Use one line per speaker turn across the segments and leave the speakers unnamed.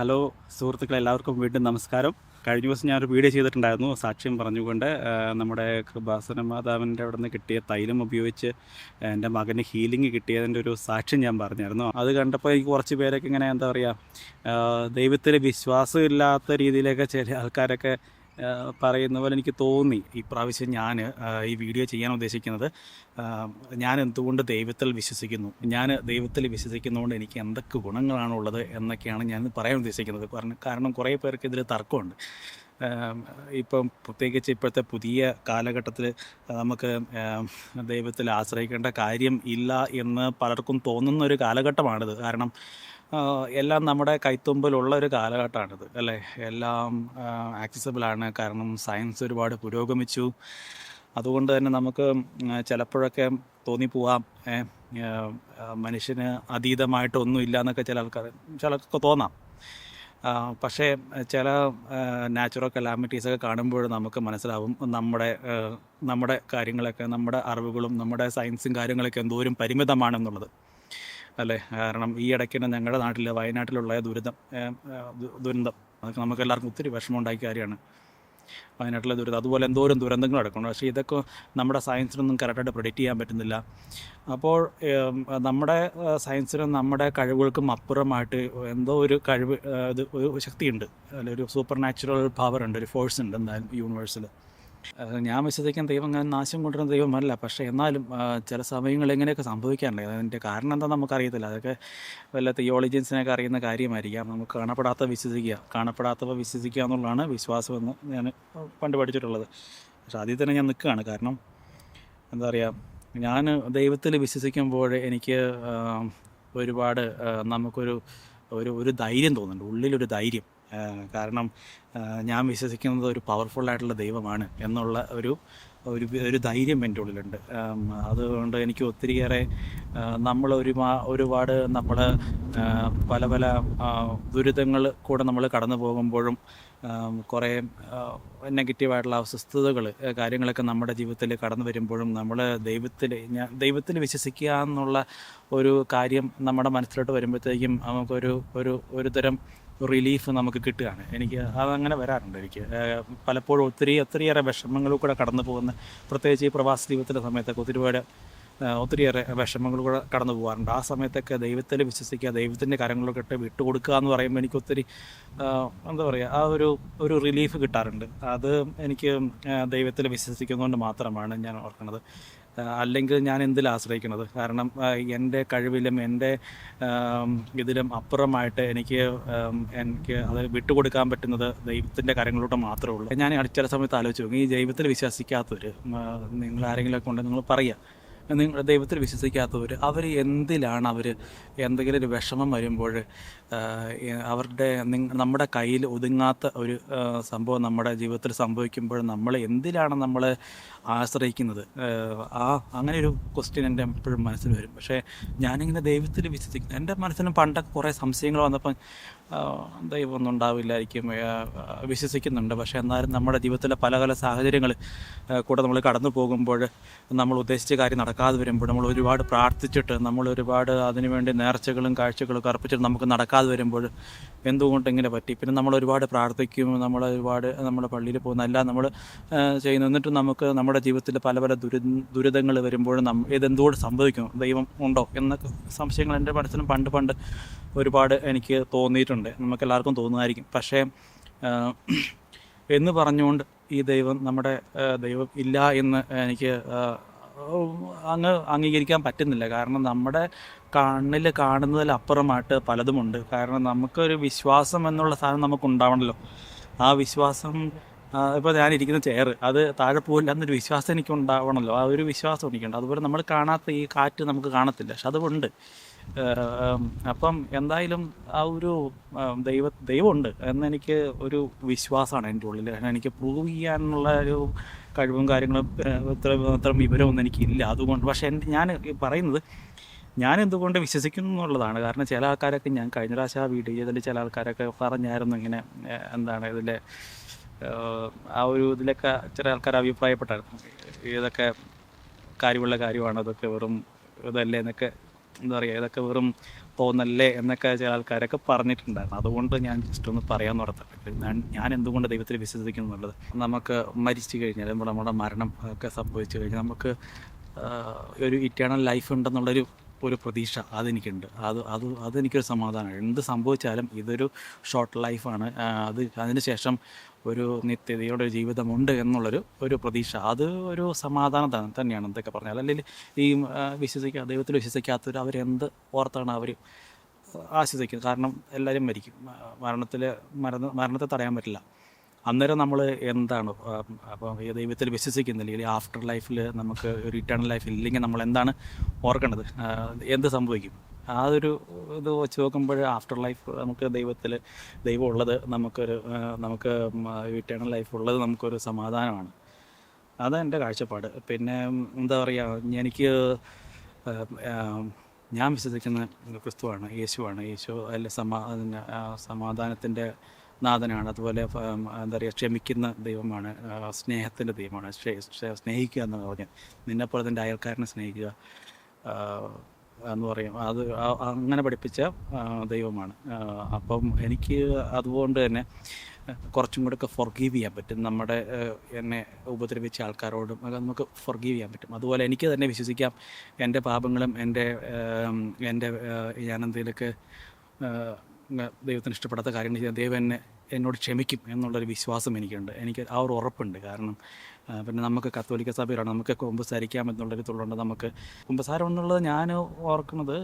Hello സുഹൃത്തുക്കളെ എല്ലാവർക്കും വീണ്ടും നമസ്കാരം. കഴിഞ്ഞ ദിവസം ഞാനൊരു വീഡിയോ ചെയ്തിട്ടുണ്ടായിരുന്നു. സാക്ഷ്യം പറഞ്ഞുകൊണ്ട് നമ്മുടെ കൃപാസന മാതാവിന്റെ അവിടെ നിന്ന് കിട്ടിയ തൈലം ഉപയോഗിച്ച് എന്റെ മകന് ഹീലിംഗ് കിട്ടിയതിന്റെ ഒരു സാക്ഷ്യം ഞാൻ പറഞ്ഞായിരുന്നു. അത് കണ്ടപ്പോൾ എനിക്ക് കുറച്ച് പേരൊക്കെ ഇങ്ങനെ എന്താ പറയുക ദൈവത്തിൽ വിശ്വാസമില്ലാത്ത രീതിയിലൊക്കെ ചില ആൾക്കാരൊക്കെ പറയുന്ന പോലെ എനിക്ക് തോന്നി ഈ പ്രാവശ്യം ഞാൻ ഈ വീഡിയോ ചെയ്യാൻ ഉദ്ദേശിക്കുന്നത്. ഞാൻ എന്തുകൊണ്ട് ദൈവത്തിൽ വിശ്വസിക്കുന്നു? ഞാൻ ദൈവത്തിൽ വിശ്വസിക്കുന്നതുകൊണ്ട് എനിക്ക് എന്തൊക്കെ ഗുണങ്ങളാണ് ഉള്ളത് എന്നൊക്കെയാണ് ഞാൻ പറയാൻ ഉദ്ദേശിക്കുന്നത്. കാരണം കാരണം കുറേ പേർക്ക് ഇതിൽ തർക്കമുണ്ട്. ഇപ്പം പ്രത്യേകിച്ച് ഇപ്പോഴത്തെ പുതിയ കാലഘട്ടത്തിൽ നമുക്ക് ദൈവത്തിൽ ആശ്രയിക്കേണ്ട കാര്യം ഇല്ല എന്ന് പലർക്കും തോന്നുന്ന ഒരു കാലഘട്ടമാണിത്. കാരണം എല്ലാം നമ്മുടെ കൈത്തുമ്പിലുള്ള ഒരു കാലഘട്ടമാണിത് അല്ലേ? എല്ലാം ആക്സസിബിളാണ് കാരണം സയൻസ് ഒരുപാട് പുരോഗമിച്ചു. അതുകൊണ്ട് തന്നെ നമുക്ക് ചിലപ്പോഴൊക്കെ തോന്നിപ്പോവാം. മനുഷ്യന് അതീതമായിട്ടൊന്നും ഇല്ല എന്നൊക്കെ ചില ആൾക്കാർ ചിലർക്ക് തോന്നാം. പക്ഷേ ചില നാച്ചുറൽ കലാമിറ്റീസൊക്കെ കാണുമ്പോൾ നമുക്ക് മനസ്സിലാവും നമ്മുടെ നമ്മുടെ കാര്യങ്ങളൊക്കെ നമ്മുടെ അറിവുകളും നമ്മുടെ സയൻസും കാര്യങ്ങളൊക്കെ എന്തോരം പരിമിതമാണെന്നുള്ളത്. അല്ലേ? കാരണം ഈ ഇടയ്ക്ക് തന്നെ ഞങ്ങളുടെ നാട്ടിൽ വയനാട്ടിലുള്ള ദുരിതം ദുരന്തം. അതൊക്കെ നമുക്ക് എല്ലാവർക്കും ഒത്തിരി വിഷമം ഉണ്ടാക്കിയ കാര്യമാണ്. വയനാട്ടിലെ ദുരിതം. അതുപോലെ എന്തോരം ദുരന്തങ്ങൾ നടക്കുന്നുണ്ട് പക്ഷേ ഇതൊക്കെ നമ്മുടെ സയൻസിനൊന്നും കറക്റ്റായിട്ട് പ്രൊഡിക്റ്റ് ചെയ്യാൻ പറ്റുന്നില്ല. അപ്പോൾ നമ്മുടെ സയൻസിനും നമ്മുടെ കഴിവുകൾക്കും അപ്പുറമായിട്ട് എന്തോ ഒരു കഴിവ് ഇത് ഒരു ശക്തിയുണ്ട്. അല്ലെങ്കിൽ ഒരു സൂപ്പർ നാച്ചുറൽ പവർ ഉണ്ട് ഒരു ഫോഴ്സ് ഉണ്ട് എന്തായാലും യൂണിവേഴ്സിൽ ഞാൻ വിശ്വസിക്കാൻ ദൈവം അങ്ങനെ നാശം കൊണ്ടുവരുന്ന ദൈവമല്ല. പക്ഷേ എന്നാലും ചില സമയങ്ങളിൽ എങ്ങനെയൊക്കെ സംഭവിക്കാറുണ്ട്. അതിന്റെ കാരണം എന്താ നമുക്കറിയത്തില്ല. അതൊക്കെ വല്ല തിയോളജിയൻസിനൊക്കെ അറിയുന്ന കാര്യമായിരിക്കാം. നമുക്ക് കാണപ്പെടാത്ത വിശ്വസിക്കുക. കാണപ്പെടാത്തവ വിശ്വസിക്കുക എന്നുള്ളതാണ് വിശ്വാസമെന്ന് ഞാൻ പണ്ട് പഠിച്ചിട്ടുള്ളത്. പക്ഷെ ആദ്യം തന്നെ ഞാൻ നിൽക്കുകയാണ്. കാരണം എന്താ പറയുക ഞാൻ ദൈവത്തിൽ വിശ്വസിക്കുമ്പോൾ എനിക്ക് ഒരുപാട് നമുക്കൊരു ഒരു ഒരു ധൈര്യം തോന്നുന്നുണ്ട്. ഉള്ളിലൊരു ധൈര്യം. കാരണം ഞാൻ വിശ്വസിക്കുന്നത് ഒരു പവർഫുള്ളായിട്ടുള്ള ദൈവമാണ് എന്നുള്ള ഒരു ഒരു ഒരു ധൈര്യം എന്റെ ഉള്ളിലുണ്ട്. അതുകൊണ്ട് എനിക്ക് ഒത്തിരിയേറെ നമ്മൾ ഒരു ഒരുപാട് നമ്മൾ പല പല ദുരിതങ്ങൾ കൂടെ നമ്മൾ കടന്നു പോകുമ്പോഴും കുറേ നെഗറ്റീവായിട്ടുള്ള അസ്വസ്ഥതകൾ കാര്യങ്ങളൊക്കെ നമ്മുടെ ജീവിതത്തിൽ കടന്നു വരുമ്പോഴും നമ്മൾ ദൈവത്തിൽ ഞാൻ ദൈവത്തിൽ വിശ്വസിക്കുക എന്നുള്ള ഒരു കാര്യം നമ്മുടെ മനസ്സിലോട്ട് വരുമ്പോഴത്തേക്കും നമുക്കൊരു ഒരു ഒരു തരം റിലീഫ് നമുക്ക് കിട്ടുകയാണ്. എനിക്ക് അതങ്ങനെ വരാറുണ്ട് എനിക്ക്. പലപ്പോഴും ഒത്തിരി ഒത്തിരിയേറെ വിഷമങ്ങളിൽ കൂടെ കടന്നു പോകുന്ന പ്രത്യേകിച്ച് ഈ പ്രവാസ ജീവിതത്തിന്റെ സമയത്തൊക്കെ ഒത്തിരിപാട് ഒത്തിരിയേറെ വിഷമങ്ങൾ കൂടെ കടന്നു പോകാറുണ്ട്. ആ സമയത്തൊക്കെ ദൈവത്തിൽ വിശ്വസിക്കുക ദൈവത്തിന്റെ കാര്യങ്ങളൊക്കെ ഇട്ട് വിട്ടുകൊടുക്കുക എന്ന് പറയുമ്പോൾ എനിക്ക് ഒത്തിരി എന്താ പറയുക ആ ഒരു ഒരു റിലീഫ് കിട്ടാറുണ്ട്. അത് എനിക്ക് ദൈവത്തിൽ വിശ്വസിക്കുന്നതുകൊണ്ട് മാത്രമാണ് ഞാൻ ഓർക്കുന്നത്. അല്ലെങ്കിൽ ഞാൻ എന്തിൽ ആശ്രയിക്കുന്നത്? കാരണം എന്റെ കഴിവിലും എന്റെ ഇതിലും അപ്പുറമായിട്ട് എനിക്ക് എനിക്ക് അത് വിട്ടുകൊടുക്കാൻ പറ്റുന്നത് ദൈവത്തിന്റെ കാര്യങ്ങളോട്ട് മാത്രമേ ഉള്ളൂ. ഞാൻ ചില സമയത്ത് ആലോചിച്ച് ഈ ദൈവത്തിൽ വിശ്വസിക്കാത്തവർ നിങ്ങൾ ആരെങ്കിലും കൊണ്ട് നിങ്ങൾ പറയുക. നിങ്ങൾ ദൈവത്തിൽ വിശ്വസിക്കാത്തവർ അവർ എന്തിലാണ് അവർ എന്തെങ്കിലും ഒരു വിഷമം വരുമ്പോൾ അവരുടെ നമ്മുടെ കയ്യിൽ ഒതുങ്ങാത്ത ഒരു സംഭവം നമ്മുടെ ജീവിതത്തിൽ സംഭവിക്കുമ്പോൾ നമ്മൾ എന്തിലാണ് നമ്മൾ ആശ്രയിക്കുന്നത്? ആ, അങ്ങനെ ഒരു ക്വസ്റ്റ്യൻ എന്റെ എപ്പോഴും മനസ്സിൽ വരും. പക്ഷേ ഞാനിങ്ങനെ ദൈവത്തിൽ വിശ്വസിക്കുന്നു. എന്റെ മനസ്സിലും പണ്ടൊക്കെ കുറേ സംശയങ്ങൾ വന്നപ്പം ദൈവം ദൈവമൊന്നും ഉണ്ടാവില്ലായിരിക്കും വിശ്വസിക്കുന്നുണ്ട്. പക്ഷേ എന്നാലും നമ്മുടെ ജീവിതത്തിലെ പല പല സാഹചര്യങ്ങൾ കൂടെ നമ്മൾ കടന്നു പോകുമ്പോൾ നമ്മൾ ഉദ്ദേശിച്ച കാര്യം നടക്കാതെ വരുമ്പോൾ നമ്മൾ ഒരുപാട് പ്രാർത്ഥിച്ചിട്ട് നമ്മൾ ഒരുപാട് അതിനുവേണ്ടി നേർച്ചകളും കാഴ്ചകളും അർപ്പിച്ചിട്ട് നമുക്ക് നടക്കാതെ വരുമ്പോൾ എന്തുകൊണ്ട് ഇങ്ങനെ പറ്റി? പിന്നെ നമ്മൾ ഒരുപാട് പ്രാർത്ഥിക്കും നമ്മൾ ഒരുപാട് നമ്മുടെ പള്ളിയിൽ പോകുന്ന എല്ലാം നമ്മൾ ചെയ്യുന്നു. എന്നിട്ട് നമുക്ക് നമ്മുടെ ജീവിതത്തിൽ പല പല ദുരി ദുരിതങ്ങൾ വരുമ്പോൾ നം ഇതെന്തുകൊണ്ട് സംഭവിക്കും? ദൈവം ഉണ്ടോ? എന്നൊക്കെ സംശയങ്ങൾ എന്റെ മനസ്സിലും പണ്ട് പണ്ട് ഒരുപാട് എനിക്ക് തോന്നിയിട്ടുണ്ട്. നമുക്ക് എല്ലാവർക്കും തോന്നുമായിരിക്കും പക്ഷേ എന്ന് പറഞ്ഞുകൊണ്ട് ഈ ദൈവം നമ്മുടെ ദൈവം ഇല്ല എന്ന് എനിക്ക് അങ്ങ് അംഗീകരിക്കാൻ പറ്റുന്നില്ല. കാരണം നമ്മുടെ കണ്ണിൽ കാണുന്നതിലപ്പുറമായിട്ട് പലതുമുണ്ട്. കാരണം നമുക്കൊരു വിശ്വാസം എന്നുള്ള സാധനം നമുക്ക് ഉണ്ടാവണമല്ലോ ആ വിശ്വാസം ഇപ്പോൾ ഞാൻ ഇരിക്കുന്ന ചെയർ അത് താഴെ പോകില്ല എന്നൊരു വിശ്വാസം എനിക്ക് ഉണ്ടാവണമല്ലോ ആ ഒരു വിശ്വാസം എനിക്കുണ്ട്. അതുപോലെ നമ്മൾ കാണാത്ത ഈ കാറ്റ് നമുക്ക് കാണത്തില്ല. പക്ഷെ അതുകൊണ്ട് അപ്പം എന്തായാലും ആ ഒരു ദൈവ ദൈവമുണ്ട് എന്നെനിക്ക് ഒരു വിശ്വാസമാണ് എന്റെ ഉള്ളിൽ എനിക്ക് പ്രൂവ് ചെയ്യാനുള്ള ഒരു കഴിവും കാര്യങ്ങളും അത്ര അത്ര വിവരമൊന്നും എനിക്കില്ല. അതുകൊണ്ട് പക്ഷേ എന്റെ ഞാൻ പറയുന്നത് ഞാൻ എന്തുകൊണ്ട് വിശ്വസിക്കുന്നു എന്നുള്ളതാണ്. കാരണം ചില ആൾക്കാരൊക്കെ ഞാൻ കഴിഞ്ഞ പ്രാവശ്യം ആ വീഡിയോ ചെയ്തതിൽ ചില ആൾക്കാരൊക്കെ പറഞ്ഞായിരുന്നു ഇങ്ങനെ എന്താണ് ഇതിലെ ആ ഒരു ഇതിലൊക്കെ ചില ആൾക്കാർ അഭിപ്രായപ്പെട്ടായിരുന്നു. ഇതൊക്കെ കാര്യമുള്ള കാര്യമാണ് അതൊക്കെ വെറും ഇതല്ലേ എന്നൊക്കെ എന്താ പറയുക ഇതൊക്കെ വെറും തോന്നല്ലേ എന്നൊക്കെ ചില ആൾക്കാരൊക്കെ പറഞ്ഞിട്ടുണ്ടായിരുന്നു. അതുകൊണ്ട് ഞാൻ ജസ്റ്റ് ഒന്ന് പറയാൻ നടത്തട്ടെ ഞാൻ എന്തുകൊണ്ട് ദൈവത്തിൽ വിശ്വസിക്കുന്നു എന്നുള്ളത്. നമുക്ക് മരിച്ചു കഴിഞ്ഞാൽ നമ്മുടെ മരണം ഒക്കെ സംഭവിച്ചു കഴിഞ്ഞാൽ നമുക്ക് ഒരു ഇറ്റേണൽ ലൈഫ് ഉണ്ടെന്നുള്ളൊരു ഒരു പ്രതീക്ഷ അതെനിക്കുണ്ട്. അത് അത് അതെനിക്കൊരു സമാധാനമാണ്. എന്ത് സംഭവിച്ചാലും ഇതൊരു ഷോർട്ട് ലൈഫാണ് അത് അതിന് ശേഷം ഒരു നിത്യതയുടെ ഒരു ജീവിതമുണ്ട് എന്നുള്ളൊരു ഒരു പ്രതീക്ഷ. അത് ഒരു സമാധാനം തന്നെ- തന്നെയാണ് എന്തൊക്കെ പറഞ്ഞാൽ അല്ലെങ്കിൽ ഈ ആ, വിശ്വസിക്കാ ദൈവത്തിൽ വിശ്വസിക്കാത്തവർ അവരെന്ത് ഓർത്താണ് അവർ ആശ്വസിക്കുന്നത് കാരണം എല്ലാവരും മരിക്കും. മരണത്തിൽ മരണ മരണത്തെ തടയാൻ പറ്റില്ല. അന്നേരം നമ്മൾ എന്താണ് അപ്പോൾ ദൈവത്തിൽ വിശ്വസിക്കുന്നില്ലെങ്കിൽ ആഫ്റ്റർ ലൈഫിൽ നമുക്ക് ഒരു ഇറ്റേണൽ ലൈഫ് ഇല്ലെങ്കിൽ നമ്മൾ എന്താണ് ഓർക്കേണ്ടത്? എന്ത് സംഭവിക്കും? ആ ഒരു ഇത് വെച്ച് നോക്കുമ്പോൾ ആഫ്റ്റർ ലൈഫ് നമുക്ക് ദൈവത്തിൽ ദൈവം ഉള്ളത് നമുക്കൊരു നമുക്ക് ഇറ്റേണൽ ലൈഫ് ഉള്ളത് നമുക്കൊരു സമാധാനമാണ്. അതാണ് എന്റെ കാഴ്ചപ്പാട്. പിന്നെ എന്താ പറയുക എനിക്ക് ഞാൻ വിശ്വസിക്കുന്ന ക്രിസ്തുവാണ് യേശുവാണ്. യേശു അല്ലെ സമാ സമാധാനത്തിന്റെ നാഥനാണ്. അതുപോലെ എന്താ പറയുക ക്ഷമിക്കുന്ന ദൈവമാണ് സ്നേഹത്തിന്റെ ദൈവമാണ്. സ്നേ- സ്നേ- സ്നേഹിക്കുക എന്ന് പറഞ്ഞാൽ നിന്നെപ്പോലെ തന്നെ അയൽക്കാരനെ സ്നേഹിക്കുക എന്ന് പറയും. അത് അങ്ങനെ പഠിപ്പിച്ച ദൈവമാണ്. അപ്പം എനിക്ക് അതുകൊണ്ട് തന്നെ കുറച്ചും കൂടെ ഒക്കെ ഫൊർഗീവ് ചെയ്യാൻ പറ്റും. നമ്മുടെ എന്നെ ഉപദ്രവിച്ച ആൾക്കാരോടും അത് നമുക്ക് ഫൊർഗീവ് ചെയ്യാൻ പറ്റും. അതുപോലെ എനിക്ക് തന്നെ വിശ്വസിക്കാം. എന്റെ പാപങ്ങളും എന്റെ എന്റെ ഞാൻ എന്തെങ്കിലുമൊക്കെ ദൈവത്തിന് ഇഷ്ടപ്പെടാത്ത കാര്യങ്ങൾ ചെയ്യാൻ ദൈവം എന്നെ എന്നോട് ക്ഷമിക്കും എന്നുള്ളൊരു വിശ്വാസം എനിക്കുണ്ട്. എനിക്ക് ആ ഒരു ഉറപ്പുണ്ട്. കാരണം പിന്നെ നമുക്ക് കത്തോലിക്ക സഭയിലാണ് നമുക്ക് കുമ്പസാരിക്കാം എന്നുള്ളൊരു തുള്ളുണ്ട് നമുക്ക് കുമ്പസാരം എന്നുള്ളത് ഞാൻ ഓർക്കുന്നത്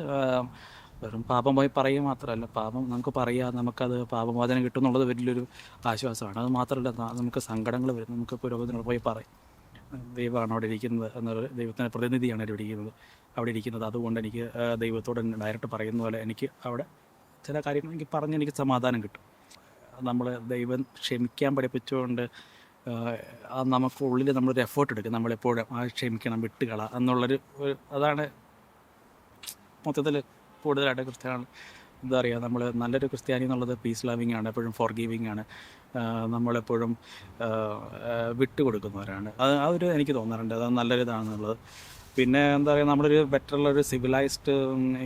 വെറും പാപം പോയി പറയുക മാത്രമല്ല പാപം നമുക്ക് പറയാം നമുക്കത് പാപമോചനം കിട്ടും എന്നുള്ളത് വലിയൊരു ആശ്വാസമാണ്. അത് മാത്രമല്ല നമുക്ക് സങ്കടങ്ങൾ വരും നമുക്ക് പുരോഗതിനോട് പോയി പറയും. ദൈവമാണ് അവിടെ ഇരിക്കുന്നത് എന്നൊരു ദൈവത്തിന്റെ പ്രതിനിധിയാണ് അവിടെ ഇരിക്കുന്നത്. അവിടെ ഇരിക്കുന്നത്. അതുകൊണ്ട് എനിക്ക് ദൈവത്തോട് ഡയറക്റ്റ് പറയുന്ന പോലെ എനിക്ക് അവിടെ ചില കാര്യങ്ങൾ എനിക്ക് പറഞ്ഞ് എനിക്ക് സമാധാനം കിട്ടും. നമ്മൾ ദൈവം ക്ഷമിക്കാൻ പഠിപ്പിച്ചുകൊണ്ട് നമുക്ക് ഉള്ളിൽ നമ്മളൊരു എഫേർട്ട് എടുക്കും. നമ്മളെപ്പോഴും ആ ക്ഷമിക്കണം വിട്ടുകള എന്നുള്ളൊരു അതാണ് മൊത്തത്തിൽ കൂടുതലായിട്ട് ക്രിസ്ത്യാനി എന്താ പറയുക നമ്മൾ നല്ലൊരു ക്രിസ്ത്യാനി എന്നുള്ളത് പീസ് ലവിങ് ആണ് എപ്പോഴും ഫോർ ഗീവിങ് ആണ് നമ്മളെപ്പോഴും വിട്ടുകൊടുക്കുന്നവരാണ്. അത് ആ ഒരു എനിക്ക് തോന്നാറുണ്ട്. അത് നല്ലൊരു ഇതാണെന്നുള്ളത് പിന്നെ എന്താ പറയുക നമ്മളൊരു ബെറ്ററുള്ള ഒരു സിവിലൈസ്ഡ്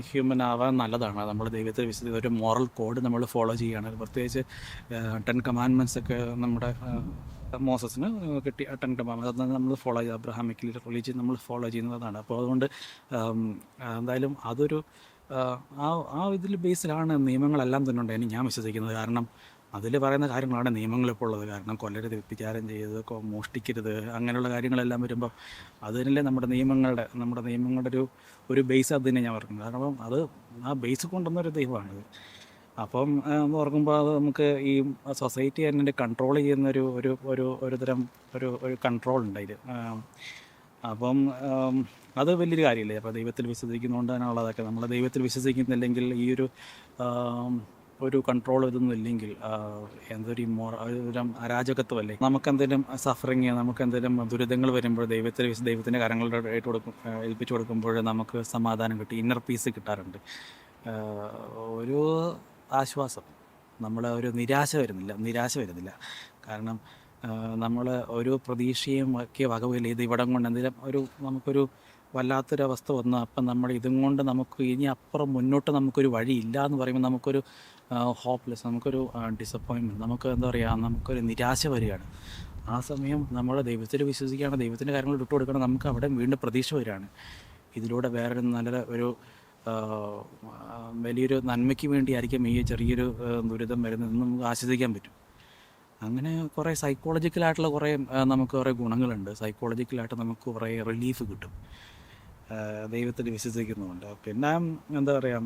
ഹ്യൂമൻ ആവാൻ നല്ലതാണ്. നമ്മൾ ദൈവത്തെ വിശ്വസിച്ച് ഒരു മോറൽ കോഡ് നമ്മൾ ഫോളോ ചെയ്യുകയാണ്. പ്രത്യേകിച്ച് ടെൻ കമാൻമെന്റ്സ് ഒക്കെ നമ്മുടെ മോസസിന് കിട്ടി ടെൻ കമാൻമെന്റ് അത് നമ്മൾ ഫോളോ ചെയ്ത് അബ്രഹാമിക്കൽ റിലീജിയൻ നമ്മൾ ഫോളോ ചെയ്യുന്നതാണ്. അപ്പോൾ അതുകൊണ്ട് എന്തായാലും അതൊരു ആ ആ ഇതിൽ ബേസിലാണ് നിയമങ്ങളെല്ലാം തന്നെ ഉണ്ട് ഞാൻ വിശ്വസിക്കുന്നത്. കാരണം അതിൽ പറയുന്ന കാര്യങ്ങളാണ് നിയമങ്ങളിപ്പോൾ ഉള്ളത്. കാരണം കൊല്ലരുത് വ്യഭിചാരം ചെയ്ത് മോഷ്ടിക്കരുത് അങ്ങനെയുള്ള കാര്യങ്ങളെല്ലാം വരുമ്പോൾ അതിനല്ലേ നമ്മുടെ നിയമങ്ങളുടെ നമ്മുടെ നിയമങ്ങളുടെ ഒരു ഒരു ബേസ് അത് തന്നെ ഞാൻ ഓർക്കുന്നത്. കാരണം അത് ആ ബേസ് കൊണ്ടുവന്നൊരു ദൈവമാണിത് അപ്പം എന്ന് ഓർക്കുമ്പോൾ അത് നമുക്ക് ഈ സൊസൈറ്റി തന്നെ കൺട്രോൾ ചെയ്യുന്ന ഒരു ഒരു ഒരു തരം ഒരു ഒരു കൺട്രോൾ ഉണ്ട് അതിൽ അപ്പം അത് വലിയൊരു കാര്യമില്ലേ അപ്പോൾ ദൈവത്തിൽ വിശ്വസിക്കുന്നതുകൊണ്ട് തന്നെ ഉള്ളതൊക്കെ നമ്മൾ ദൈവത്തിൽ വിശ്വസിക്കുന്നില്ലെങ്കിൽ ഈ ഒരു ഒരു കൺട്രോൾ ഇതൊന്നും ഇല്ലെങ്കിൽ എന്തൊരു മോറ ഒരു അരാജകത്വമല്ലേ? നമുക്ക് എന്തെങ്കിലും സഫറിങ് നമുക്ക് എന്തെങ്കിലും ദുരിതങ്ങൾ വരുമ്പോൾ ദൈവത്തിൽ വിശ്വ ദൈവത്തിന്റെ കാര്യങ്ങളുടെ ആയിട്ട് കൊടുക്കും ഏൽപ്പിച്ചു കൊടുക്കുമ്പോൾ നമുക്ക് സമാധാനം കിട്ടി ഇന്നർ പീസ് കിട്ടാറുണ്ട്. ഒരു ആശ്വാസം. നമ്മൾ ഒരു നിരാശ വരുന്നില്ല നിരാശ വരുന്നില്ല. കാരണം നമ്മൾ ഒരു പ്രതീക്ഷയും ഒക്കെ വകവില്ല ഇത് ഇവിടം കൊണ്ട് എന്തെങ്കിലും ഒരു നമുക്കൊരു വല്ലാത്തൊരവസ്ഥ വന്നു അപ്പം നമ്മൾ ഇതും കൊണ്ട് നമുക്ക് ഇനി അപ്പുറം മുന്നോട്ട് നമുക്കൊരു വഴിയില്ല എന്ന് പറയുമ്പോൾ നമുക്കൊരു ഹോപ്പ്ലെസ് നമുക്കൊരു ഡിസപ്പോയിൻമെന്റ് നമുക്ക് എന്താ പറയുക നമുക്കൊരു നിരാശ വരികയാണ്. ആ സമയം നമ്മൾ ദൈവത്തിൽ വിശ്വസിക്കുകയാണ്. ദൈവത്തിന്റെ കാര്യങ്ങൾ വിട്ടു കൊടുക്കണം നമുക്ക് അവിടെ വീണ്ടും പ്രതീക്ഷ വരികയാണ്. ഇതിലൂടെ വേറൊരു നല്ല ഒരു വലിയൊരു നന്മയ്ക്ക് വേണ്ടിയായിരിക്കും ഈ ചെറിയൊരു ദുരിതം വരുന്നതെന്ന് നമുക്ക് ആശ്വസിക്കാൻ പറ്റും. അങ്ങനെ കുറേ സൈക്കോളജിക്കലായിട്ടുള്ള കുറേ നമുക്ക് കുറേ ഗുണങ്ങളുണ്ട്. സൈക്കോളജിക്കലായിട്ട് നമുക്ക് കുറേ റിലീഫ് കിട്ടും. ദൈവത്തിൽ വിശ്വസിക്കുന്നുണ്ട് പിന്നെ എന്താ പറയുക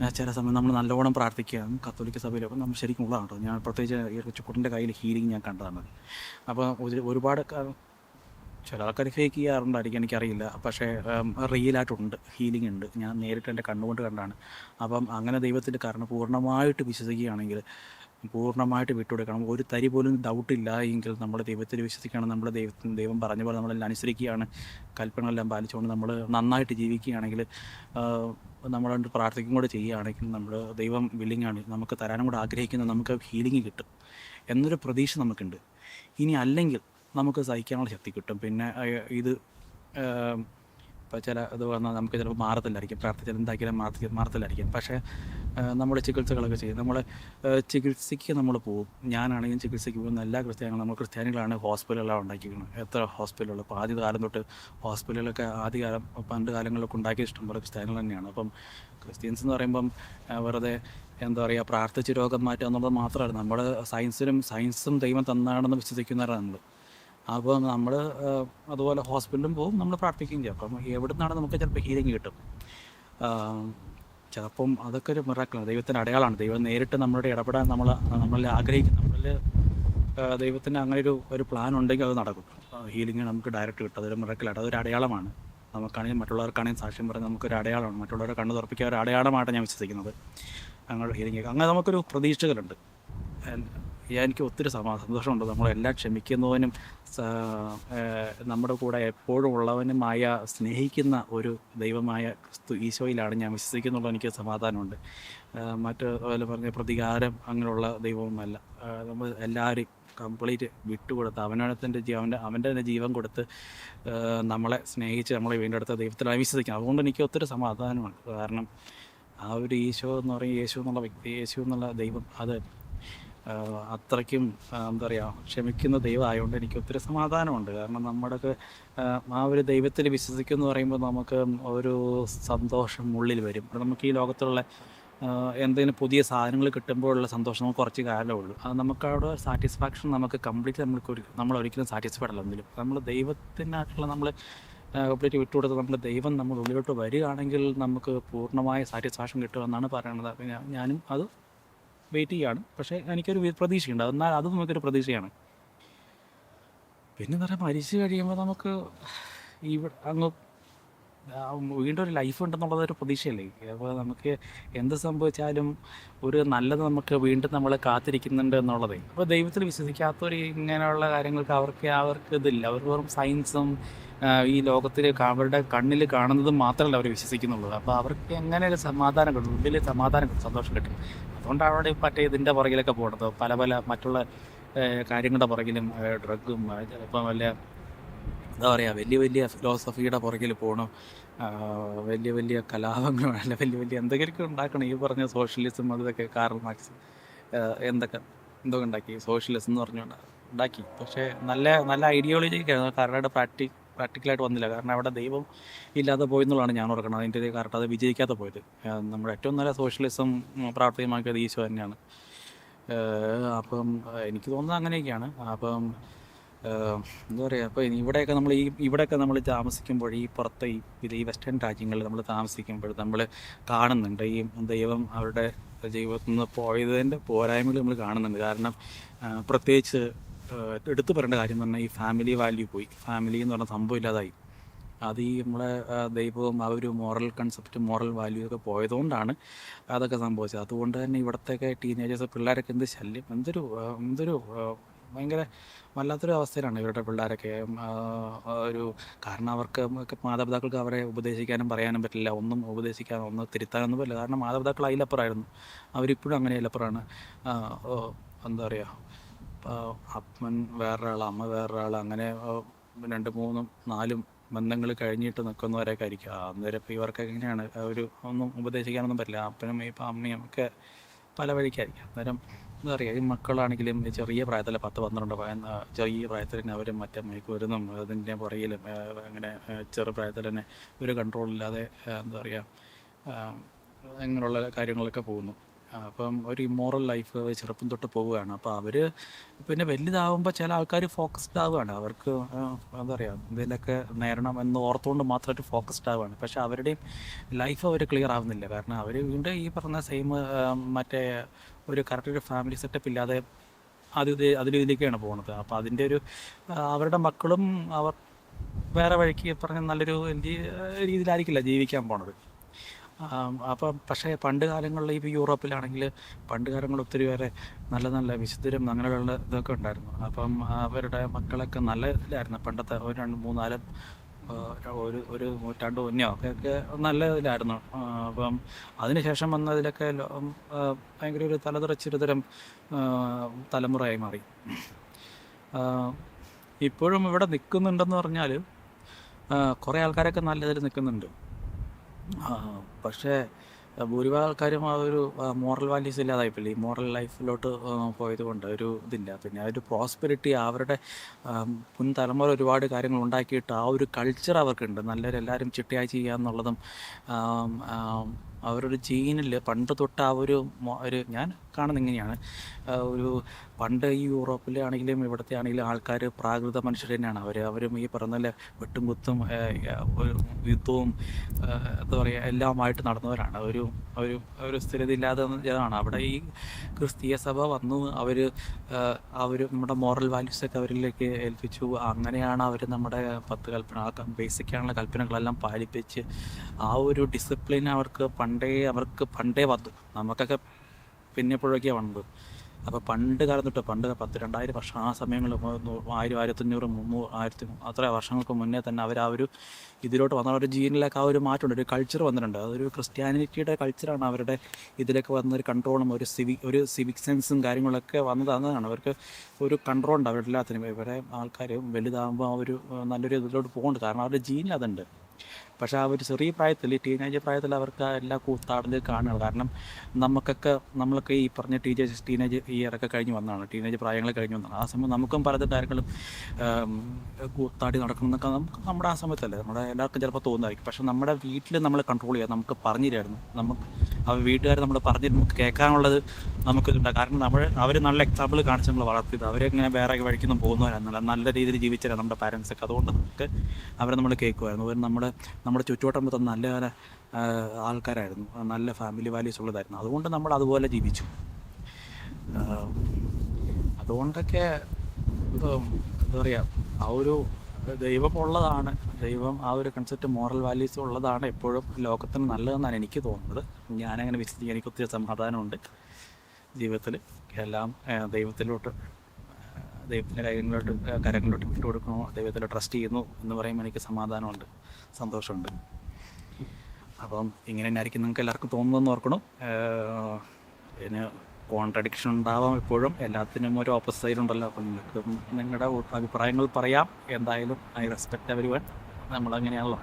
ചില സമയം നമ്മൾ നല്ലോണം പ്രാർത്ഥിക്കുകയാണ് കത്തോലിക്ക സഭയിലൊക്കെ നമ്മൾ ശരിക്കും ഉള്ളതാണ് കേട്ടോ. ഞാൻ പ്രത്യേകിച്ച് ഈ കൊച്ചുക്കുട്ടിന്റെ കയ്യിൽ ഹീലിംഗ് ഞാൻ കണ്ടതാണ്. അപ്പോൾ ഒരു ഒരുപാട് ചില ആൾക്കാർ ഫേക്ക് ചെയ്യാറുണ്ടായിരിക്കും എനിക്കറിയില്ല. പക്ഷേ റിയലായിട്ടുണ്ട് ഹീലിംഗ് ഉണ്ട്. ഞാൻ നേരിട്ട് എന്റെ കണ്ണുകൊണ്ട് കണ്ടാണ്. അപ്പം അങ്ങനെ ദൈവത്തിന്റെ കാരണം പൂർണമായിട്ട് വിശ്വസിക്കുകയാണെങ്കിൽ പൂർണമായിട്ട് വിട്ടുകൊടുക്കണം. ഒരു തരി പോലും ഡൗട്ടില്ല എങ്കിൽ നമ്മൾ ദൈവത്തിൽ വിശ്വസിക്കുകയാണ്. നമ്മുടെ ദൈവത്തിന് ദൈവം പറഞ്ഞ പോലെ നമ്മളെല്ലാം അനുസരിക്കുകയാണ്. കൽപ്പനകളെല്ലാം പാലിച്ചുകൊണ്ട് നമ്മൾ നന്നായിട്ട് ജീവിക്കുകയാണെങ്കിൽ നമ്മളോട് പ്രാർത്ഥിക്കും കൂടെ ചെയ്യുകയാണെങ്കിൽ നമ്മൾ ദൈവം വില്ലിങ് ആണ്. നമുക്ക് തരാനും കൂടെ ആഗ്രഹിക്കുന്ന. നമുക്ക് ഹീലിംഗ് കിട്ടും. എന്നൊരു പ്രതീക്ഷ നമുക്കുണ്ട്. ഇനി അല്ലെങ്കിൽ നമുക്ക് സഹിക്കാനുള്ള ശക്തി കിട്ടും. പിന്നെ ഇത് അപ്പോൾ ചില ഇത് വന്നാൽ നമുക്ക് ചിലപ്പോൾ മാറത്തില്ലായിരിക്കും. പ്രാർത്ഥിച്ചാൽ എന്താക്കിയാലും മാറത്തി മാറത്തില്ലായിരിക്കും. പക്ഷേ നമ്മൾ ചികിത്സകളൊക്കെ ചെയ്യും. നമ്മൾ ചികിത്സയ്ക്ക് നമ്മൾ പോകും. ഞാനാണെങ്കിലും ചികിത്സയ്ക്ക് പോകുന്ന എല്ലാ ക്രിസ്ത്യാനികളും നമ്മൾ ക്രിസ്ത്യാനികളാണ് ഹോസ്പിറ്റലുകളാണ് ഉണ്ടാക്കിയിരിക്കുന്നത്. എത്ര ഹോസ്പിറ്റലുകൾ? ഇപ്പോൾ ആദ്യ കാലം തൊട്ട് ഹോസ്പിറ്റലുകളൊക്കെ ആദ്യ കാലം പണ്ട് കാലങ്ങളിലൊക്കെ ഉണ്ടാക്കിയ ഇഷ്ടംപോലെ ക്രിസ്ത്യാനികൾ തന്നെയാണ്. അപ്പം ക്രിസ്ത്യൻസ് എന്ന് പറയുമ്പം വെറുതെ എന്താ പറയുക പ്രാർത്ഥിച്ച് രോഗം മാറ്റുക എന്നുള്ളത് മാത്രമല്ല. നമ്മൾ സയൻസിനും സയൻസും ദൈവം തന്നാണെന്ന് വിശ്വസിക്കുന്നവരാണ് നമ്മൾ അപ്പോൾ നമ്മൾ അതുപോലെ ഹോസ്പിറ്റലിലും പോകും നമ്മൾ പ്രാർത്ഥിക്കുകയും ചെയ്യും. അപ്പം എവിടെ നിന്നാണ് നമുക്ക് ചിലപ്പോൾ ഹീലിംഗ് കിട്ടും? ചിലപ്പം അതൊക്കെ ഒരു മിറാക്കിളാണ് ദൈവത്തിന്റെ അടയാളമാണ്. ദൈവം നേരിട്ട് നമ്മളോട് ഇടപെടാൻ നമ്മൾ നമ്മളിൽ ആഗ്രഹിക്കും നമ്മളിൽ ദൈവത്തിന് അങ്ങനെ ഒരു ഒരു പ്ലാൻ ഉണ്ടെങ്കിൽ അത് നടക്കും. ഹീലിംഗ് നമുക്ക് ഡയറക്റ്റ് കിട്ടും. അതൊരു മിറക്കലാണ് അതൊരു അടയാളമാണ്. നമുക്കാണെങ്കിലും മറ്റുള്ളവർക്കാണെങ്കിലും സാക്ഷ്യം പറഞ്ഞ് നമുക്കൊരു അടയാളമാണ്. മറ്റുള്ളവരെ കണ്ണു തുറപ്പിക്കാൻ ഒരു അടയാളമായിട്ടാണ് ഞാൻ വിശ്വസിക്കുന്നത്. അങ്ങനെ ഹീലിംഗ് അങ്ങനെ നമുക്കൊരു പ്രതീക്ഷകളുണ്ട്. എനിക്ക് ഒത്തിരി സമാ സന്തോഷമുണ്ട്. നമ്മളെല്ലാം ക്ഷമിക്കുന്നവനും നമ്മുടെ കൂടെ എപ്പോഴും ഉള്ളവനുമായ സ്നേഹിക്കുന്ന ഒരു ദൈവമായ ക്രിസ്തു ഈശോയിലാണ് ഞാൻ വിശ്വസിക്കുന്നുള്ള. എനിക്ക് സമാധാനമുണ്ട്. മറ്റു മറ്റ് പോലെ പറഞ്ഞ പ്രതികാരം അങ്ങനെയുള്ള ദൈവമൊന്നുമല്ല. നമ്മൾ എല്ലാവരും കംപ്ലീറ്റ് വിട്ടുകൊടുത്ത് അവനവനത്തിന്റെ ജീവൻ അവന്റെ അവന്റെ തന്നെ ജീവൻ കൊടുത്ത് നമ്മളെ സ്നേഹിച്ച് നമ്മളെ വീണ്ടെടുത്ത ദൈവത്തിലാണ് വിശ്വസിക്കുന്നത് അതുകൊണ്ട് എനിക്ക് ഒത്തിരി സമാധാനമുണ്ട്. കാരണം ആ ഒരു ഈശോ എന്ന് പറയും യേശു എന്നുള്ള വ്യക്തി യേശു എന്നുള്ള ദൈവം അത് അത്രയ്ക്കും എന്താ പറയുക ക്ഷമിക്കുന്ന ദൈവം ആയതുകൊണ്ട് എനിക്ക് ഒത്തിരി സമാധാനമുണ്ട്. കാരണം ആഹ് ആ ഒരു ദൈവത്തിൽ വിശ്വസിക്കും എന്ന് പറയുമ്പോൾ നമുക്ക് ഒരു സന്തോഷം ഉള്ളിൽ വരും. നമുക്ക് ഈ ലോകത്തുള്ള എന്തെങ്കിലും പുതിയ സാധനങ്ങൾ കിട്ടുമ്പോഴുള്ള സന്തോഷം നമുക്ക് കുറച്ച് കാലമേ ഉള്ളൂ. അത് നമുക്ക് അവിടെ സാറ്റിസ്ഫാക്ഷൻ നമുക്ക് കംപ്ലീറ്റ് നമുക്ക് ഒരു നമ്മൾ ഒരിക്കലും സാറ്റിസ്ഫൈഡ് അല്ല എന്തെങ്കിലും നമ്മൾ ദൈവത്തിനായിട്ടുള്ള നമ്മൾ കംപ്ലീറ്റ് വിട്ടുകൊടുത്ത് നമ്മൾ ദൈവം നമ്മൾ ഉള്ളിലോട്ട് വരികയാണെങ്കിൽ നമുക്ക് പൂർണമായ സാറ്റിസ്ഫാക്ഷൻ കിട്ടുമെന്നാണ് പറയുന്നത്. ഞാനും അത് വെയിറ്റ് ചെയ്യാണ്. പക്ഷേ എനിക്കൊരു പ്രതീക്ഷയുണ്ട്. എന്നാൽ അത് നമുക്കൊരു പ്രതീക്ഷയാണ്. പിന്നെ പറയാം മരിച്ചു കഴിയുമ്പോൾ നമുക്ക് ഇവിടെ അങ്ങ് വീണ്ടും ഒരു ലൈഫ് ഉണ്ടെന്നുള്ളത് ഒരു പ്രതീക്ഷയല്ലേ? അപ്പോൾ നമുക്ക് എന്ത് സംഭവിച്ചാലും ഒരു നല്ലത് നമുക്ക് വീണ്ടും നമ്മൾ കാത്തിരിക്കുന്നുണ്ട് എന്നുള്ളതേ. അപ്പോൾ ദൈവത്തിൽ വിശ്വസിക്കാത്തവർ ഇങ്ങനെയുള്ള കാര്യങ്ങൾക്ക് അവർക്ക് അവർക്ക് ഇതില്ല. അവർ വെറും സയൻസും ഈ ലോകത്തിൽ അവരുടെ കണ്ണിൽ കാണുന്നതും മാത്രമല്ല അവർ വിശ്വസിക്കുന്നുള്ളൂ അപ്പോൾ അവർക്ക് എങ്ങനെ ഒരു സമാധാനം കിട്ടും? ഉള്ളിൽ സമാധാനം കിട്ടും സന്തോഷം കിട്ടും. അതുകൊണ്ടാണ് മറ്റേ ഇതിന്റെ പുറകിലൊക്കെ പോകുന്നത്. പല പല മറ്റുള്ള കാര്യങ്ങളുടെ പുറകിലും ഡ്രഗും ചിലപ്പോൾ വല്ല എന്താ പറയുക വലിയ വലിയ ഫിലോസഫിയുടെ പുറകിൽ പോകണം വലിയ വലിയ കലാപങ്ങൾ അല്ല വലിയ വലിയ എന്തെങ്കിലുമൊക്കെ ഉണ്ടാക്കണം? ഈ പറഞ്ഞ സോഷ്യലിസം അതൊക്കെ കാർൽ മാർക്സ് എന്തൊക്കെ എന്തൊക്കെ ഉണ്ടാക്കി? സോഷ്യലിസം എന്ന് പറഞ്ഞുകൊണ്ട് ഉണ്ടാക്കി. പക്ഷേ നല്ല നല്ല ഐഡിയോളജിക്കായിരുന്നു കാരണം പ്രാക്ടി പ്രാക്ടിക്കലായിട്ട് വന്നില്ല. കാരണം അവിടെ ദൈവം ഇല്ലാതെ പോയി എന്നുള്ളതാണ് ഞാൻ ഓർക്കുന്നത്. അതിന്റെ കറക്റ്റ് അത് വിജയിക്കാതെ പോയത്. നമ്മുടെ ഏറ്റവും നല്ല സോഷ്യലിസം പ്രാവർത്തികമാക്കിയത് ഈശോ തന്നെയാണ്. അപ്പം എനിക്ക് തോന്നുന്നത് അങ്ങനെയൊക്കെയാണ്. അപ്പം എന്താ പറയുക അപ്പോൾ ഇവിടെയൊക്കെ നമ്മൾ ഈ ഇവിടെയൊക്കെ നമ്മൾ താമസിക്കുമ്പോൾ ഈ പുറത്തെ ഈ ഈ വെസ്റ്റേൺ രാജ്യങ്ങളിൽ നമ്മൾ താമസിക്കുമ്പോൾ നമ്മൾ കാണുന്നുണ്ട്. ഈ ദൈവം അവരുടെ ജീവിതത്തിൽ നിന്ന് പോയതിന്റെ പോരായ്മകൾ നമ്മൾ കാണുന്നുണ്ട്. കാരണം പ്രത്യേകിച്ച് എടുത്തു പറയേണ്ട കാര്യം എന്ന് പറഞ്ഞാൽ ഈ ഫാമിലി വാല്യൂ പോയി. ഫാമിലി എന്ന് പറഞ്ഞ സംഭവം ഇല്ലാതായി. അത് ഈ നമ്മളെ ദൈവവും ആ ഒരു മോറൽ കൺസെപ്റ്റ് മോറൽ വാല്യൂ ഒക്കെ പോയതുകൊണ്ടാണ് അതൊക്കെ സംഭവിച്ചത്. അതുകൊണ്ട് തന്നെ ഇവിടത്തെയൊക്കെ ടീനേജേഴ്സ് പിള്ളേരൊക്കെ എന്ത് ശല്യം? എന്തൊരു എന്തൊരു ഭയങ്കര വല്ലാത്തൊരു അവസ്ഥയിലാണ് ഇവരുടെ പിള്ളേരൊക്കെ. ഒരു കാരണം അവർക്ക് മാതാപിതാക്കൾക്ക് അവരെ ഉപദേശിക്കാനും പറയാനും പറ്റില്ല. ഒന്നും ഉപദേശിക്കാനോ ഒന്നും തിരുത്താനൊന്നും പറ്റില്ല. കാരണം മാതാപിതാക്കൾ അതിലപ്പുറമായിരുന്നു. അവരിപ്പോഴും അങ്ങനെ അതിലപ്പുറമാണ് എന്താ പറയുക അപ്പൻ വേറൊരാൾ അമ്മ വേറൊരാൾ അങ്ങനെ രണ്ട് മൂന്നും നാലും ബന്ധങ്ങൾ കഴിഞ്ഞിട്ട് നിൽക്കുന്നവരൊക്കെ ആയിരിക്കും. അന്നേരം ഇപ്പോൾ ഇവർക്കൊക്കെ എങ്ങനെയാണ്? ഒരു ഒന്നും ഉപദേശിക്കാനൊന്നും പറ്റില്ല. അപ്പനും ഇപ്പം അമ്മയും ഒക്കെ പല വഴിക്കായിരിക്കും. അന്നേരം എന്താ പറയുക ഈ മക്കളാണെങ്കിലും ചെറിയ പ്രായത്തിൽ പത്ത് പന്ത്രണ്ട് ചെറിയ പ്രായത്തിൽ തന്നെ അവർ മറ്റേ മയക്കുമരുന്നും അതിന്റെ പുറകിലും അങ്ങനെ ചെറു പ്രായത്തിൽ തന്നെ ഒരു കൺട്രോളില്ലാതെ എന്താ പറയുക അങ്ങനെയുള്ള കാര്യങ്ങളൊക്കെ പോകുന്നു. അപ്പം ഒരു ഇമ്മോറൽ ലൈഫ് ചെറുപ്പം തൊട്ട് പോവുകയാണ്. അപ്പോൾ അവർ പിന്നെ വലുതാവുമ്പോൾ ചില ആൾക്കാർ ഫോക്കസ്ഡ് ആവുകയാണ്. അവർക്ക് എന്താ പറയുക എന്തെങ്കിലുമൊക്കെ നേരണം എന്ന് ഓർത്തുകൊണ്ട് മാത്രമായിട്ട് ഫോക്കസ്ഡ് ആവുകയാണ്. പക്ഷെ അവരുടെയും ലൈഫ് അവർ ക്ലിയർ ആവുന്നില്ല. കാരണം അവർ വീണ്ടും ഈ പറഞ്ഞ സെയിം മറ്റേ ഒരു കറക്റ്റ് ഒരു ഫാമിലി സെറ്റപ്പ് ഇല്ലാതെ അത് ഇത് അതിലിതിലേക്കാണ് പോകുന്നത്. അപ്പോൾ അതിന്റെ ഒരു അവരുടെ മക്കളും അവർ വേറെ വഴിക്ക് പറഞ്ഞ നല്ലൊരു രീതിയിലായിരിക്കില്ല ജീവിക്കാൻ പോണത്. അപ്പം പക്ഷേ പണ്ട് കാലങ്ങളിൽ ഇപ്പോൾ യൂറോപ്പിലാണെങ്കിൽ പണ്ട് കാലങ്ങളിൽ ഒത്തിരി പേരെ നല്ല നല്ല വിശുദ്ധരും അങ്ങനെയുള്ള ഇതൊക്കെ ഉണ്ടായിരുന്നു. അപ്പം അവരുടെ മക്കളൊക്കെ നല്ല ഇതിലായിരുന്നു പണ്ടത്തെ ഒരു രണ്ട് മൂന്നാൽ ഒരു ഒരു നൂറ്റാണ്ട് മുന്നോ ഒക്കെ നല്ല ഇതിലായിരുന്നു അപ്പം അതിനുശേഷം വന്നതിലൊക്കെ ഭയങ്കര ഒരു തലതെറിച്ചൊരു തരം തലമുറയായി മാറി. ഇപ്പോഴും ഇവിടെ നിൽക്കുന്നുണ്ടെന്ന് പറഞ്ഞാൽ
കുറേ ആൾക്കാരൊക്കെ നല്ല ഇതിൽ നിൽക്കുന്നുണ്ട്. പക്ഷേ ഭൂരിഭാഗം ആൾക്കാരും ആ ഒരു മോറൽ വാല്യൂസ് ഇല്ലാതായിപ്പോയി. ഈ മോറൽ ലൈഫിലോട്ട് പോയത് കൊണ്ട് ഒരു ഇതില്ല. പിന്നെ ആ ഒരു പ്രോസ്പെരിറ്റി അവരുടെ മുൻ തലമുറ ഒരുപാട് കാര്യങ്ങൾ ഉണ്ടാക്കിയിട്ട് ആ ഒരു കൾച്ചർ അവർക്കുണ്ട്. നല്ലവരെല്ലാവരും ചിട്ടയായി ചെയ്യുക എന്നുള്ളതും അവരുടെ ജീനിൽ പണ്ട് തൊട്ട് ആ ഒരു ഒരു ഞാൻ കാണുന്നത് ഇങ്ങനെയാണ്. ഒരു പണ്ട് ഈ യൂറോപ്പിലാണെങ്കിലും ഇവിടുത്തെ ആണെങ്കിലും ആൾക്കാർ പ്രാകൃത മനുഷ്യർ തന്നെയാണ്. അവർ അവരും ഈ പറഞ്ഞ പോലെ വെട്ടും കുത്തും യുദ്ധവും എന്താ പറയുക എല്ലാമായിട്ട് നടന്നവരാണ്. ഒരു ഒരു ഒരു സ്ഥിരത ഇല്ലാതെ അവിടെ ഈ ക്രിസ്തീയ സഭ വന്നു അവർ അവർ നമ്മുടെ മോറൽ വാല്യൂസൊക്കെ അവരിലേക്ക് ഏൽപ്പിച്ചു. അങ്ങനെയാണ് അവർ നമ്മുടെ പത്ത് കൽപ്പന ബേസിക് ആണുള്ള കൽപ്പനകളെല്ലാം പാലിപ്പിച്ച് ആ ഒരു ഡിസിപ്ലിൻ അവർക്ക് പണ്ടേ അവർക്ക് പണ്ടേ വന്നു. നമുക്കൊക്കെ പിന്നെ എപ്പോഴൊക്കെയാണ് വന്നത്. അപ്പോൾ പണ്ട് കാലം തൊട്ട് പണ്ട് പത്ത് രണ്ടായിരം വർഷം ആ സമയങ്ങളിൽ ആയിരം ആയിരത്തഞ്ഞൂറ് മുന്നൂറ് ആയിരത്തി അത്ര വർഷങ്ങൾക്ക് മുന്നേ തന്നെ അവർ ആ ഒരു ഇതിലോട്ട് വന്ന ഒരു ജീനിലൊക്കെ ആ ഒരു മാറ്റമുണ്ട്. ഒരു കൾച്ചർ വന്നിട്ടുണ്ട്. അതൊരു ക്രിസ്ത്യാനിറ്റിയുടെ കൾച്ചറാണ് അവരുടെ ഇതിലേക്ക് വന്ന ഒരു കൺട്രോളും ഒരു സിവി ഒരു സിവിക് സെൻസും കാര്യങ്ങളൊക്കെ വന്നത് അങ്ങനെയാണ് അവർക്ക് ഒരു കൺട്രോൾ ഉണ്ട് അവരുടെ എല്ലാത്തിനും. ഇവരെ ആൾക്കാർ വലുതാകുമ്പോൾ ആ ഒരു നല്ലൊരു ഇതിലോട്ട് പോകുന്നുണ്ട് കാരണം അവരുടെ ജീനിൽ അതുണ്ട്. പക്ഷേ ആ ഒരു ചെറിയ പ്രായത്തിൽ ടീനേജ് പ്രായത്തിൽ അവർക്ക് എല്ലാ കൂത്താടുന്നത് കാണുകയാണ് കാരണം നമുക്കൊക്കെ നമ്മളൊക്കെ ഈ പറഞ്ഞ ടീച്ചേഴ്സ് ടീനേജ് ഇയറൊക്കെ കഴിഞ്ഞ് വന്നതാണ്. ടീനേജ് പ്രായങ്ങൾ കഴിഞ്ഞ് വന്നതാണ്. ആ സമയം നമുക്കും പലതും കാര്യങ്ങളും കൂത്താടി നടക്കണം എന്നൊക്കെ നമുക്ക് നമ്മുടെ ആ സമയത്തല്ലേ. നമ്മുടെ എല്ലാവർക്കും ചിലപ്പോൾ തോന്നുമായിരിക്കും പക്ഷെ നമ്മുടെ വീട്ടിൽ നമ്മൾ കൺട്രോൾ ചെയ്യാം നമുക്ക് പറഞ്ഞു നമുക്ക് ആ വീട്ടുകാർ നമ്മൾ പറഞ്ഞ് നമുക്ക് കേൾക്കാനുള്ളത് നമുക്കിതുണ്ട്. കാരണം നമ്മൾ അവർ നല്ല എക്സാമ്പിൾ കാണിച്ച് നമ്മൾ വളർത്തിയത്. അവരെങ്ങനെ വേറെ വഴിക്കൊന്നും പോകുന്നവരായിരുന്നില്ല നല്ല രീതിയിൽ ജീവിച്ചതാണ് നമ്മുടെ പാരൻസൊക്കെ അതുകൊണ്ട് നമുക്ക് അവരെ നമ്മൾ കേൾക്കുമായിരുന്നു. അവർ നമ്മുടെ നമ്മുടെ ചുറ്റുവട്ടം മൊത്തം നല്ല നല്ല ആൾക്കാരായിരുന്നു. നല്ല ഫാമിലി വാല്യൂസ് ഉള്ളതായിരുന്നു. അതുകൊണ്ട് നമ്മൾ അതുപോലെ ജീവിച്ചു. അതുകൊണ്ടൊക്കെ എന്താ പറയുക ആ ഒരു ദൈവം ഉള്ളതാണ്. ദൈവം ആ ഒരു കൺസെപ്റ്റ് മോറൽ വാല്യൂസ് ഉള്ളതാണ് എപ്പോഴും ലോകത്തിന് നല്ലതെന്നാണ് എനിക്ക് തോന്നുന്നത്. ഞാനങ്ങനെ വിശ്വസിക്കുക എനിക്ക് ഒത്തിരി സമാധാനമുണ്ട്. ജീവിതത്തിൽ എല്ലാം ദൈവത്തിലോട്ട് ദൈവത്തിന്റെ കാര്യങ്ങളിലോട്ട് വിട്ടു കൊടുക്കണോ ദൈവത്തിൽ ട്രസ്റ്റ് ചെയ്യുന്നു എന്ന് പറയുമ്പോൾ എനിക്ക് സമാധാനമുണ്ട് സന്തോഷമുണ്ട്. അപ്പം ഇങ്ങനെ തന്നെ ആയിരിക്കും നിങ്ങൾക്ക് എല്ലാവർക്കും തോന്നുന്നതെന്ന് ഓർക്കണം. പിന്നെ കോൺട്രഡിക്ഷൻ ഉണ്ടാവാം എപ്പോഴും. എല്ലാത്തിനും ഒരു ഓപ്പോസൈഡ് സൈഡ് ഉണ്ടല്ലോ. അപ്പം നിങ്ങൾക്ക് നിങ്ങളുടെ അഭിപ്രായങ്ങൾ പറയാം. എന്തായാലും ഐ റെസ്പെക്റ്റ് അവർ വൺ നമ്മളങ്ങനെയാണല്ലോ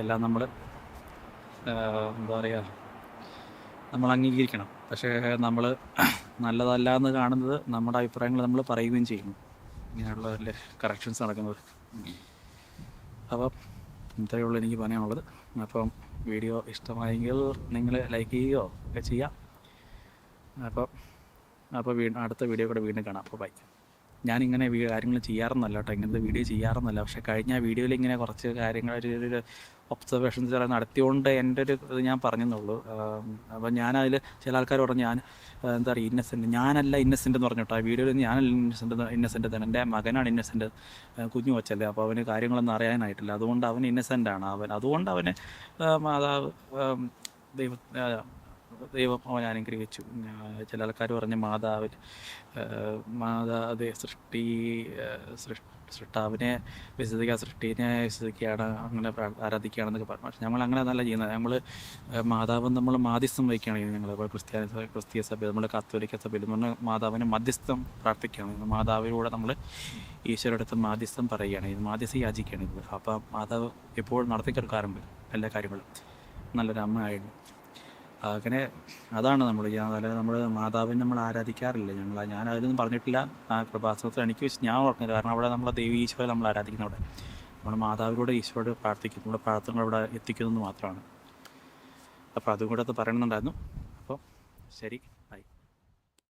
എല്ലാം നമ്മൾ എന്താ പറയുക നമ്മൾ അംഗീകരിക്കണം പക്ഷേ നമ്മൾ നല്ലതല്ല എന്ന് കാണുന്നത് നമ്മുടെ അഭിപ്രായങ്ങൾ നമ്മൾ പറയുകയും ചെയ്യുന്നു. ഇങ്ങനെയുള്ള കറക്ഷൻസ് നടക്കുന്നത്. അപ്പം ഇത്രയേ ഉള്ളൂ എനിക്ക് പറയാനുള്ളത്. അപ്പം വീഡിയോ ഇഷ്ടമായെങ്കിൽ നിങ്ങൾ ലൈക്ക് ചെയ്യുകയോ ഒക്കെ ചെയ്യാം. അപ്പം അപ്പോൾ വീ അടുത്ത വീഡിയോ കൂടെ വീണ്ടും കാണാം. അപ്പോൾ ബൈ ഞാനിങ്ങനെ കാര്യങ്ങൾ ചെയ്യാറൊന്നുമല്ല കേട്ടോ. ഇങ്ങനത്തെ വീഡിയോ ചെയ്യാറൊന്നുമല്ല. പക്ഷേ കഴിഞ്ഞ വീഡിയോയിൽ ഇങ്ങനെ കുറച്ച് കാര്യങ്ങൾ ഒരു ഒബ്സർവേഷൻസ് ചില നടത്തിയോണ്ട് എന്റെ ഒരു ഇത് ഞാൻ പറഞ്ഞെന്നുള്ളൂ. അപ്പോൾ ഞാനതിൽ ചില ആൾക്കാർ പറഞ്ഞു ഞാൻ എന്താ പറയുക ഇന്നസെന്റ് ഞാനല്ല ഇന്നസെന്റ് എന്ന് പറഞ്ഞു കേട്ടോ ആ വീഡിയോയിൽ ഞാനല്ല ഇന്നസെന്റ് ഇന്നസെന്റ് തന്നെ എന്റെ മകനാണ് ഇന്നസെന്റ് കുഞ്ഞു വച്ചല്ലേ അപ്പോൾ അവന് കാര്യങ്ങളൊന്നും അറിയാനായിട്ടില്ല. അതുകൊണ്ട് അവൻ ഇന്നസെന്റ് ആണ്. അവൻ അതുകൊണ്ട് അവന് മാതാവ് ദൈവ ദൈവം അവൻ അനുഗ്രഹിച്ചു. ചില ആൾക്കാർ പറഞ്ഞ മാതാവ് ആ, മാതാ സൃഷ്ടി സൃഷ്ടി സൃഷ്ടാവിനെ വിശ്വസിക്കുക സൃഷ്ടിനെ വിശ്വസിക്കുകയാണ് അങ്ങനെ ആരാധിക്കുകയാണെന്നൊക്കെ പറഞ്ഞു. പക്ഷെ ഞങ്ങൾ അങ്ങനെ നല്ല ചെയ്യുന്നത് ഞങ്ങൾ മാതാവ് നമ്മൾ മാധ്യസ്ഥം വഹിക്കുകയാണ് ഞങ്ങൾ ഇപ്പോൾ ക്രിസ്ത്യാനി ക്രിസ്തീയ സഭയിൽ നമ്മൾ കാത്തോലിക്ക സഭയിൽ നമ്മൾ മാതാവിനെ മധ്യസ്ഥം പ്രാർത്ഥിക്കുകയാണ്. മാതാവിലൂടെ നമ്മൾ ഈശ്വരുടെ അടുത്ത് മാധ്യസ്ഥം പറയുകയാണ്. ഇത് മാധ്യസ്ഥം യാചിക്കുകയാണ് ഇത് അപ്പം മാതാവ് എപ്പോഴും നടത്തിക്കെടുക്കാറുണ്ട് എല്ലാ കാര്യങ്ങളും. നല്ലൊരു അമ്മയായിരുന്നു അങ്ങനെ അതാണ് നമ്മൾ അതായത് നമ്മൾ മാതാവിനെ നമ്മൾ ആരാധിക്കാറില്ല? ഞങ്ങൾ ഞാൻ അതിലൊന്നും പറഞ്ഞിട്ടില്ല. ആ കൃപാസനത്തിൽ എനിക്ക് വെച്ച് ഞാൻ ഓർക്കുന്നത് കാരണം അവിടെ നമ്മളെ ദേവി ഈശ്വരെ നമ്മൾ ആരാധിക്കുന്ന അവിടെ. നമ്മൾ മാതാവിലൂടെ ഈശ്വരോട് പ്രാർത്ഥിക്കുന്നു നമ്മുടെ പ്രാർത്ഥനകൾ അവിടെ എത്തിക്കുന്നത് മാത്രമാണ്. അപ്പോൾ അതും കൂടെ അത് പറയണമെന്നുണ്ടായിരുന്നു അപ്പോൾ ശരി.